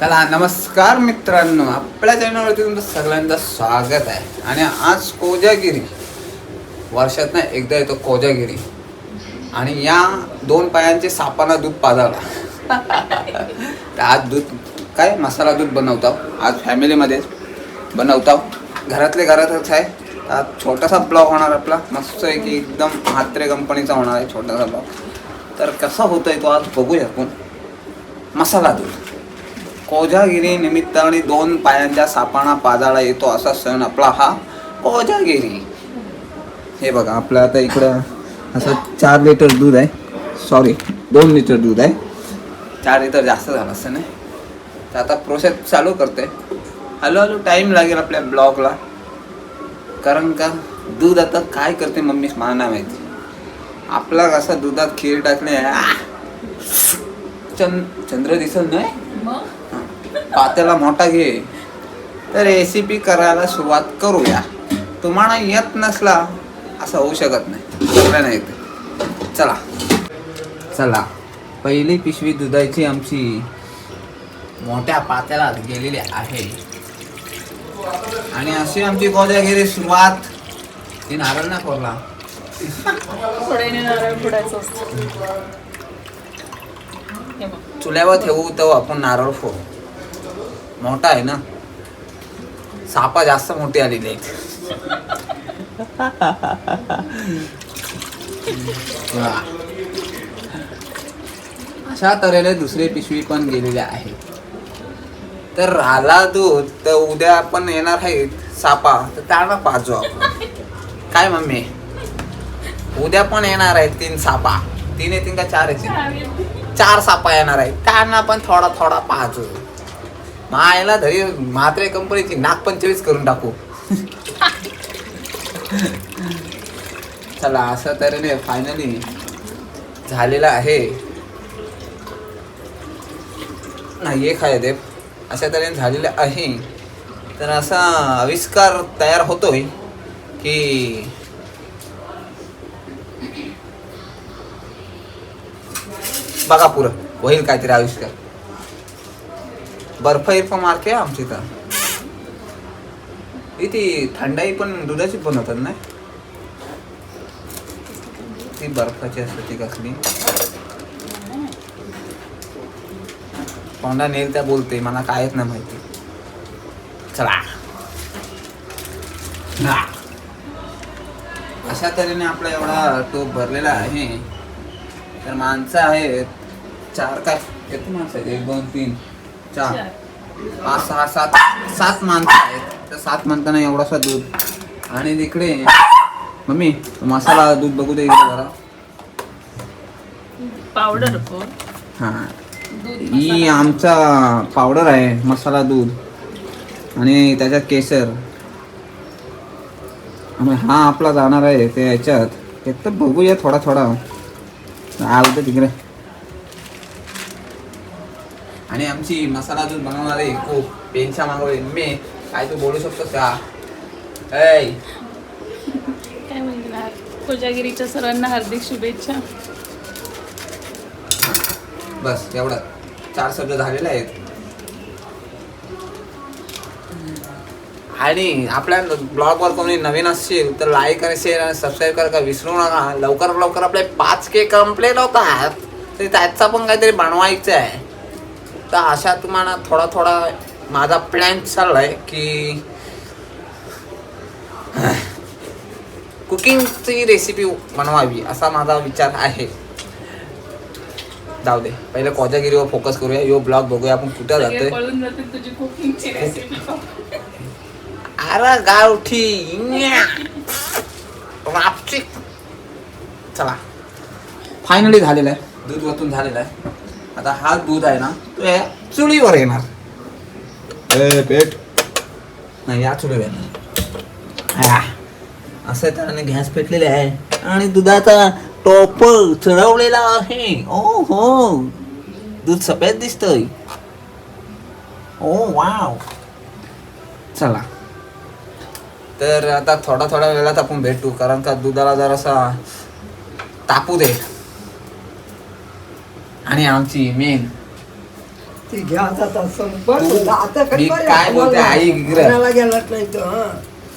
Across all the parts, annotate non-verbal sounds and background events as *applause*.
चला नमस्कार मित्रांनो. आपल्या चॅनलवरती तुमचं सगळ्यांचं स्वागत आहे. आणि आज कोजागिरी. वर्षात ना एकदा येतो कोजागिरी. आणि या दोन पायांचे सापांना दूध पाजावला *laughs* तर आज दूध काय? मसाला दूध बनवतो. आज फॅमिलीमध्येच बनवतो. घरातले घरातच आहे. आज छोटासा ब्लॉग होणार आपला. मस्त आहे की एकदम हात्रे कंपनीचा होणार आहे छोटासा ब्लॉग तर कसा होतोय तो आज बघूया आपण. मसाला दूध कोजागिरी निमित्ताने दोन पायांच्या सापाना पाजाळा येतो असा सण आपला हा कोजागिरी. हे बघा आपलं आता इकडं असं चार लिटर दूध आहे. सॉरी दोन लिटर दूध आहे. चार लिटर जास्त झालं असं नाही. तर आता प्रोसेस चालू करते. हळूहळू टाईम लागेल आपल्या ब्लॉगला कारण का? दूध आता काय करते मम्मी? मला नाही माहिती. आपला कसा दुधात खीर टाकले आह! चंद चंद्र दिसत नाही? पात्याला मोठा घे. तर रेसिपी करायला सुरुवात करूया. तुम्हाला येत नसला असं होऊ शकत नाही येते. चला. चला. पहिली पिशवी दुधाची आमची मोठ्या पात्याला गेलेली आहे. आणि अशी आमची कोजागिरी सुरुवात. ती नारळ ना कोरला. थोड्याने नारळ फोडायचं असतं. बघ. चुल्यावर ठेवू तर आपण नारळ फोडू. मोठा आहे ना? सापा जास्त मोठी आलेली आहेत. वा. अशा तऱ्हेने दुसरी पिशवी पण गेलेली आहे. तर राहिला दूध तर उद्या आपण येणार आहेत सापा तर त्यांना पाजू आपण. काय मम्मी? उद्या पण येणार आहेत तीन सापा. तीन येतील का चार येतील? चार सापा येणार आहेत. त्यांना पण थोडा थोडा पाजू. मायला धरी म्हात्रे कंपनीची नागपंचमीच करून टाकू. चला असं तऱ्हेने फायनली झालेलं आहे. नाही एक आहे देव अशा तऱ्हेने झालेलं आहे. तर असा आविष्कार तयार होतोय की बघा पुरं होईल काहीतरी आविष्कार. बर्फ इर्फ मारते आमची तर. ती थंडाई पण दुधाची बनवतात ना? ती बर्फाची असते ती कसली? कोंडा नेल त्या बोलते मला कायच नाही माहिती. चला. अशा तऱ्हेने आपला एवढा टोप भरलेला आहे. तर माणसं आहेत चार काय किती माणसं आहेत? एक दोन तीन चार. पाच सहा सात सात माणसं आहेत. तर सात माणसांना एवढासा दूध. आणि तिकडे मम्मी मसाला दूध बघू दे जरा. पावडर हां. ही. आमचा पावडर आहे मसाला दूध. आणि त्याच्यात केसर. आणि हा आपला जाणार आहे ते याच्यात. एक तर बघूया थोडा थोडा. आवडतं तिकडे. आणि आमची मसाला दूध बनवणारे खूप पेनच्या मागवले मी काय तू बोलू शकतो का? ऐ. काय म्हणणार? कोजागिरीच्या सर्वांना हार्दिक शुभेच्छा. बस एवढं. चार शब्द झालेले आहेत. आणि आपल्या ब्लॉगवर कोणी नवीन असतील तर लाईक आणि शेअर आणि सबस्क्राईब करायला विसरू नका. लवकर लवकर आपले पाच के कंप्लीट होतात. तर त्याचा पण काहीतरी बनवायचं आहे. तर अशा तुम्हाला थोडा थोडा माझा प्लॅन चाललाय की *sighs* कुकिंगची रेसिपी बनवावी असा माझा विचार आहे. जाऊ दे. पहिले कोजागिरीवर फोकस करूया? यो ब्लॉग बघूया. आपण कुठं जातोय? अरे गावठी. चला. फायनली झालेलं आहे. दूध वतून झालेलं आहे. आता हा दूध आहे ना तो या चुलीवर येणार. ए पेट. नाही या चुलीवर येणार. हा. असं त्याने गॅस पेटलेले आहे. आणि दुधाचा टोप चढवलेला आहे ओ हो दूध सफेद दिसतंय ओ वाव चला तर आता थोडा थोड्या वेळात आपण भेटू कारण का दुधाला जरासा तापू दे आणि आमची मेन ती घ्या आता तू- आता मी काय बोलते, आई इकडं. कोणाला गेलाच नाही तो हा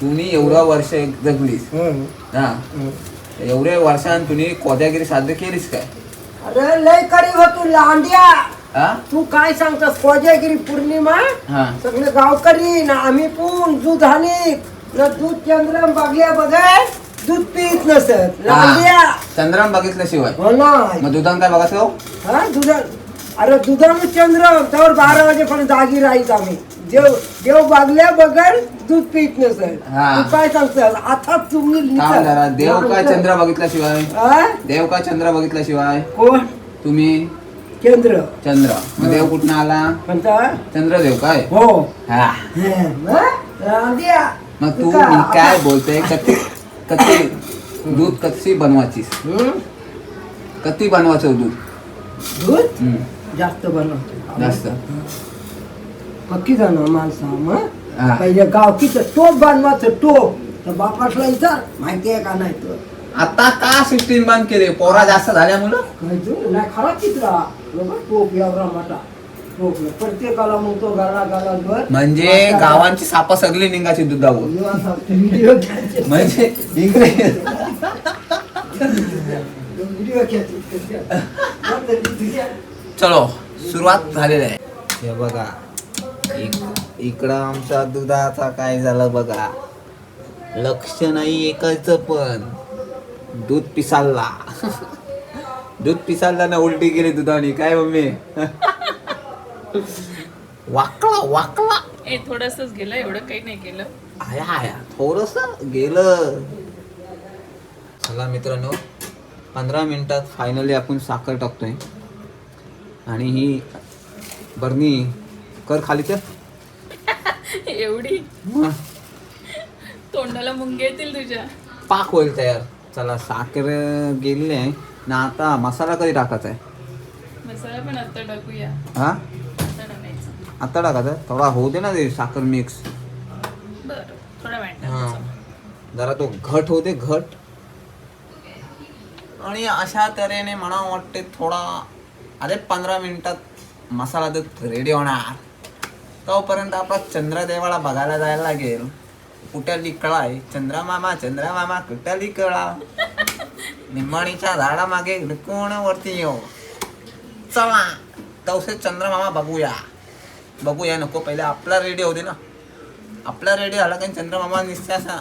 तुम्ही एवढा वर्ष जगलीस हं, हा एवढ्या वर्षान तुम्ही कोजागिरी साध्य केलीस काय? अरे लय करी हो तू लांड्या. हा? तू काय सांगतोस? कोजागिरी पौर्णिमा? हा. सगळे गावकरी ना आम्ही पण दूध हानीत ना दूध चंद्र बघल्या बघाय दूध पित नसत. लांड्या. हा. चंद्राम बघितल्याशिवाय. हो ना. मग दुधान काय बघायचं हो? हा दुधा अरे दुधानं चंद्र त्यावर बारा वाजेपर्यंत जागी राहीत आम्ही. देव देव बागल्या बगर दूध पित नसत हा. तू काय सांगतोस आता तुम्ही थांब जरा. देव काय चंद्र बघितल्याशिवाय? हा? देव काय चंद्र बघितल्याशिवाय? कोण? तुम्ही? चंद्र. चंद्र. मग देव कुठनं आला? म्हणता चंद्रदेव काय? हो. हा. मग? तू का? काय बोलते कती कती दूध कशी बनवायचीस? कती बनवायचं दूध. दूध? हम्म, जास्त बनवतो. जास्त. पक्की जाणं माणसं. मग पहिले गावकीचं टोप बनवायचं टोप. तर बापासला विचार माहिती आहे का नाही तर. आता का सिस्टीम बंद केले? पोरा जास्त झाल्यामुळं नाही खरा चित्रा टोप एवढा मोठा. प्रत्येकाला मग तो गाला गाला म्हणजे गावांची सापा सगळी व्हिडिओ घ्यायचे. म्हणजे इकडे. व्हिडिओ *laughs* चलो सुरुवात झालेली आहे. हे बघा इक- इकडं आमच्या दुधाचा काय झालं बघा. लक्ष नाही एकाच पण. दूध पिसालला. दूध पिसालला ना उलटी गेली दुधाने. काय मम्मी? वाकला वाकला. ए थोडंसंच गेलं एवढं काही नाही केलं. आया आया. थोडस गेलं. चला मित्रांनो पंधरा मिनिटात फायनली आपण साखर टाकतोय. आणि ही बरणी कर खाली तर एवढी? मग तोंडाला मुंगे येतील तुझ्या. पाक होईल तयार. चला साखर गेलेली आहे. ना आता मसाला कधी टाकायचा आहे? मसाला पण आता टाकूया. हा? आता टाकायचं. आता टाकायचा? आहे? थोडा होऊ दे ना ते साखर मिक्स बरं थोडा हा. वेळ जरा तो घट होते घट. आणि अशा तऱ्हेने मला वाटते थोडा अरे पंधरा मिनिटात मसाला तर रेडी होणार. तोपर्यंत आपला चंद्रदेवाला बघायला जायला लागेल. कुठली कळाय चंद्रमामा चंद्रमामा कुठली कळा निंबाणीच्या झाडामागे वरती येऊ? चला तवसे चंद्रमामा बघूया. बघूया नको पहिले आपला रेडी होते ना. आपला रेडी झाला काही चंद्रमामा निसते असा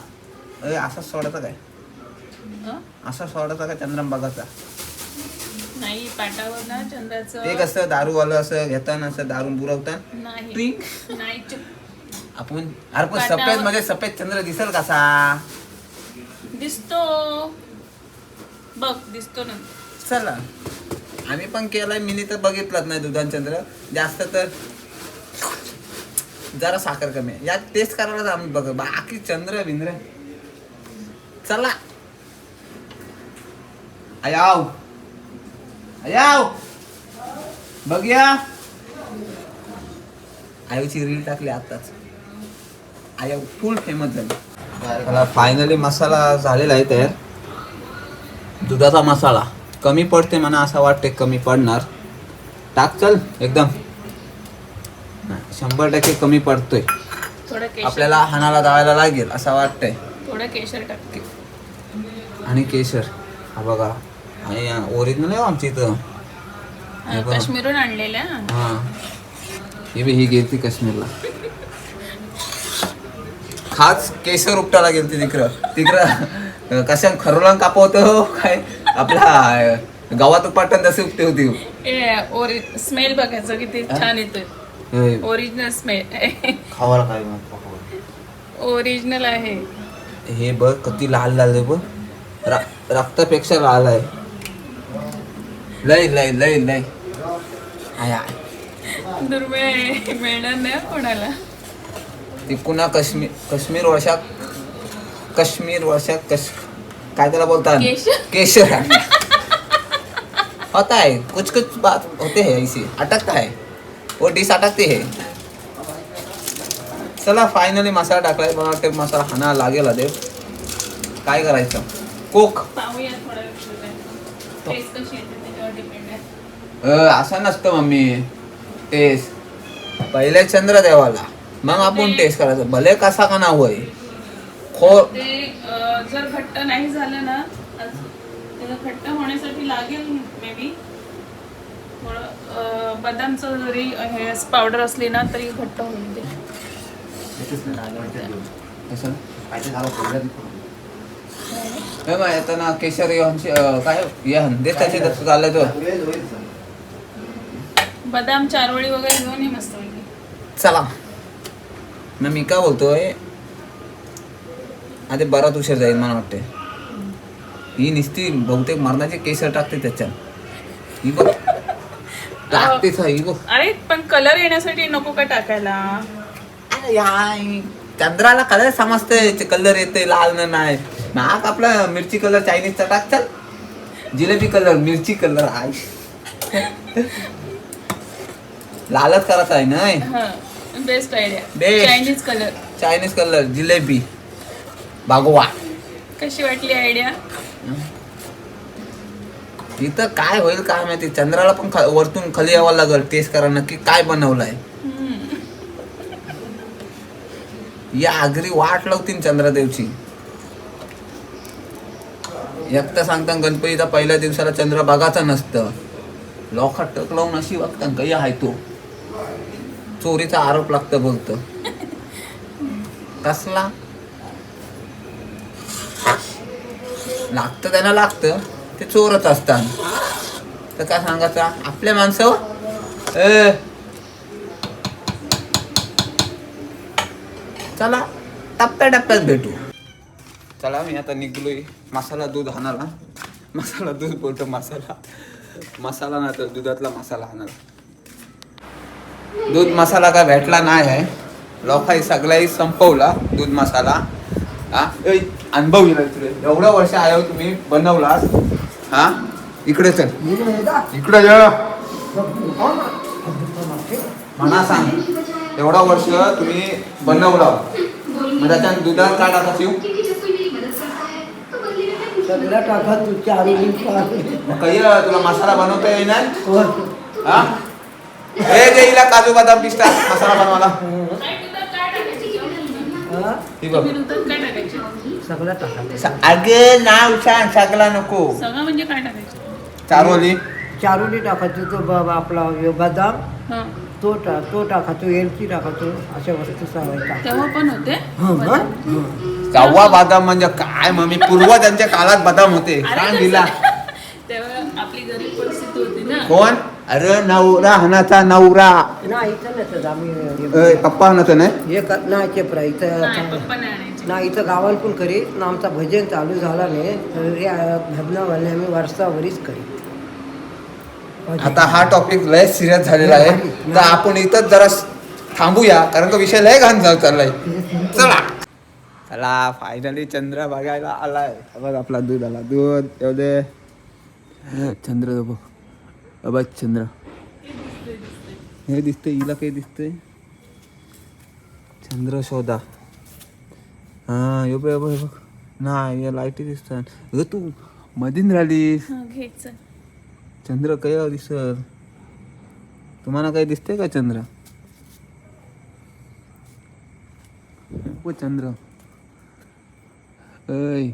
अरे असा सोडायचा काय? हं? असा सोडायचा काय चंद्रम बघायचा नाही पाटावर ना चंद्राचं ते कसं दारूवालं असं घेताना असं दारू बुरवतात? नाही. Drink. नाही चुप. आपण अरे पण पाटावर- सफेदमध्ये सफेद चंद्र दिसेल कसा? दिसतो. बघ दिसतो ना. चला. आम्ही पण केलाय मिनी तर बघितलाच नाही दुधान चंद्र जास्त तर जरा साखर कमी आहे. यात टेस्ट करायलाच आम्ही बघ बाकी चंद्र बिंद्र. चला. अयाव अयाव बघूया आईची रील टाकली आताच आया फुल फेमस झाली मला फायनली मसाला झालेला आहे तयार दुधाचा मसाला कमी पडते म्हणा असं वाटते कमी पडणार. टाक चल एकदम. शंभर टक्के कमी पडतोय. थोडं केशर आपल्याला हाणाला जायला लागेल असं वाटतंय. थोडं केशर टाकते आणि केशर. हा बघा. आणि ओरिजिनल आहे हो आमची इथं. हा, हे बघ. काश्मीरहून आणलेल्या हा. ही बी ही गेलती काश्मीरला. खास केसर उपटाला गेलती तिकडं. तिकडं कशा खरोला कापवतो काय? आपला अं, गावात उपाटन तसे उपटे होती. ए ओरि स्मेल बघायचं किती छान येतोय. हे, ओरिजिनल स्मेल खावायला काय मग? ओरिजिनल आहे. हे बघ किती लाल लाल आहे बघ. रा- रक्तापेक्षा लाल आहे. लय लय लय लय. आय दुर्मिळ मिळणार नाही कोणाला. ती पुन्हा काश्मीर काश्मीर वर्षात काश्मीर वर्षात कश काय त्याला बोलतात? केशर? केशर. होता है कुछ कुछ बात होते हैं ऐसी अटकता है. वो डिश अटकती है. चला फायनली मसाला टाकलाय. मला वाटतं मसाला हाना लागेल आधे. काय करायचं? कोक पाहूया थोडा अ, असं नसतं मम्मी. टेस्ट पहिले चंद्रदेवाला मग आपण टेस्ट करायचं. भले कसा का ना होय. खो जर घट्ट नाही झालं ना घट्ट होण्यासाठी लागेल मे बी थोडं बदामचं जरी हे पावडर असली ना तरी घट्ट होईल ते हे मग येताना केशर यांची, काय या हंदे त्याचे चाललंय तो. बदाम चारोळी वगैरे घेऊन ये मस्त. चला. मग मी काय बोलतोय? आधी बराच उशीर जाईल मला वाटते ही निस्ती बहुतेक मरणाचे केसर टाकते त्याच्यात. ही बघ. टाकतेच आहे, ही बघ. अरे पण कलर येण्यासाठी नको का टाकायला? याय, चंद्राला कलर समजते कलर येते लाल न नाही. नाक आपला मिरची कलर चायनीजचा टाक चल. जिलेबी कलर मिरची कलर आहे लालच करायचा आहे ना best idea. Chinese colour Chinese colour jalebi. बागवा कशी वाटली आयडिया इथं काय होईल काय माहिती? चंद्राला पण वरतून खाली यावं लागल टेस्ट करा नक्की काय बनवलंय. या आगरी वाट लावतील चंद्रदेवची. एक तर सांगता गणपतीचा पहिल्या दिवसाला चंद्र बघाचा नसतं. लोक टक लावून अशी वागतं काही आहे तो. चोरीचा आरोप लागतं बोलत. कसला? लागतं त्यांना लागतं ते चोरच असतात तर काय सांगायचं? आपल्या माणसं? ए! चला टप्प्या टप्प्यात भेटू. चला मी आता निघलोय. मसाला दूध आणाला मसाला दूध बोलतो मसाला. मसाला ना तर दुधातला मसाला आणाला दूध मसाला काय भेटला नाही आहे. लोकांनी सगळ्याही संपवला दूध मसाला. हा? अनुभव येईल तुला एवढं वर्ष आहे तुम्ही बनवला. हा? इकडे चल. इकडे म्हणा सांग. एवढा वर्ष तुम्ही बनवला. मग त्याच्यात दुधात काय टाकायची? सगळं टाका तू चारू मग काही तुला मसाला बनवता येईना? हा? हे जे हिला काजू बदाम पिस्ता मसाला बनवायला. ही? स- अगे नाव सांग सगळा नको. सगळं म्हणजे काय टाकायचे? चारोली. चारोली टाकायची तो ब- आपला बदाम. हा. तो टा तो टाकायचो एलची टाकायचो अशा वस्तू सगळ्या टाक तेव्हा पण होते? हं, बदाम? सव्वा बदाम म्हणजे काय मग? मी पूर्वजांच्या काळात बदाम होते. सांग तसं- दिला *laughs* तेव्हा आपली गरीब परिस्थिती होती ना. कोण? अरे नवरा हनाचा नवरा. नाही इथं नसतं आम्ही ए, पप्पा हनाचं नाही? हे नाही चेपरा नाही इथं पप्पा नाही आणायचे. ना इथं गावाला पण करी ना आमचा भजन चालू झाला नाही भजनावाले आम्ही वर्षावरीच करी आता हा टॉपिक लय सिरियस झालेला आहे. तर आपण इथंच जरा थांबूया कारण का विषय लय घाण झाला चाललाय. चला. चला फायनली चंद्र बघायला आलाय. बघ आपला दूध आला. दूध येऊ दे. चंद्र बघ. बघ चंद्र. हे दिसतंय हिला काही दिसतंय. चंद्र शोधा. हा यो बघ बघ बघ. नाही या लाईटी दिसतात अगं तू मधीन राहिलीस. हा घ्यायचं चंद्र काय दिसल तुम्हाला काही दिसतंय का चंद्र? हो चंद्र. ऐ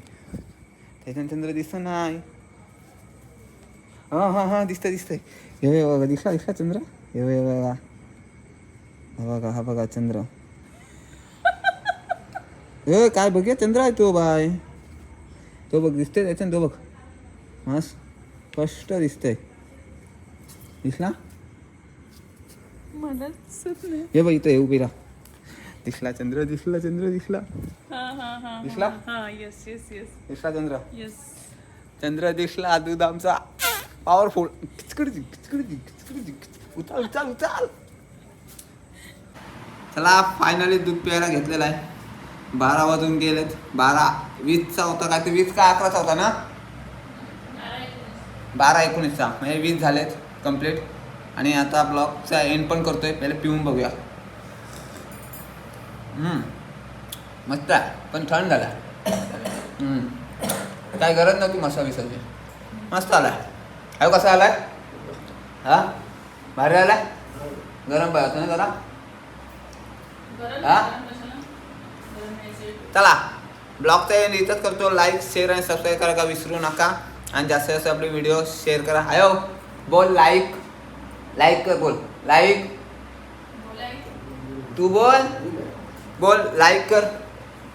त्याच्यानं चंद्र दिसत नाही. हा हा हा दिसतंय दिसतंय. हे बघा दिसला दिसला चंद्र? हे हे बघा हा बघा हा बघा चंद्र. ए काय बघ चंद्र आहे तो बाय. तो बघ दिसतोय त्याच्यानं तो बघ. मस्त. स्पष्ट दिसतंय. दिसला? मला दिसत नाही. हे बघ इथं उभी राहा. दिसला चंद्र दिसला चंद्र दिसला. हा हा हा दिसला? हा येस येस येस दिसला चंद्र? येस चंद्र दिसला दूध आमचा. पॉवरफुल किचकडजी किचकडजी किचकडजी उचाल उचाल उचाल. चला फायनली दूध प्यायला घेतलेला आहे. बारा वाजून गेलेत. बारा वीसचा होता काय ते वीस का अकराचा होता ना? बारा एकोणीसचा. म्हणजे वीस झालेत. कंप्लीट आणि आता ब्लॉगचा एंड पण करतोय. पहिले पिऊन बघूया. मस्त आहे. पण थंड झाला. काय गरज नव्हती मसाला बिसाची. मस्त आलाय अहो कसा आलाय? हा? भारी आलाय? गरम पाहिजे ना जरा गरम हा? चला. ब्लॉगचा एंड इथंच करतो. लाईक शेअर आणि सबस्क्राईब करायला विसरू नका. आणि जास्तीत जास्त आपले व्हिडिओ शेअर करा. आयो बोल लाईक लाईक कर बोल. लाईक तू बोल. बोल लाईक कर.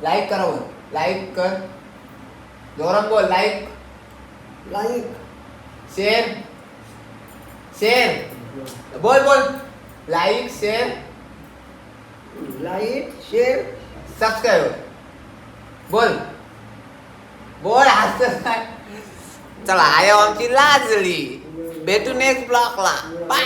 लाईक करा बोल. लाईक कर. जोरात बोल लाईक लाईक शेअर शेअर बोल बोल. Like share like share subscribe बोल. बोल हसत चला आया आमची लाजळी भेटू नेक्स्ट ब्लॉकला बाय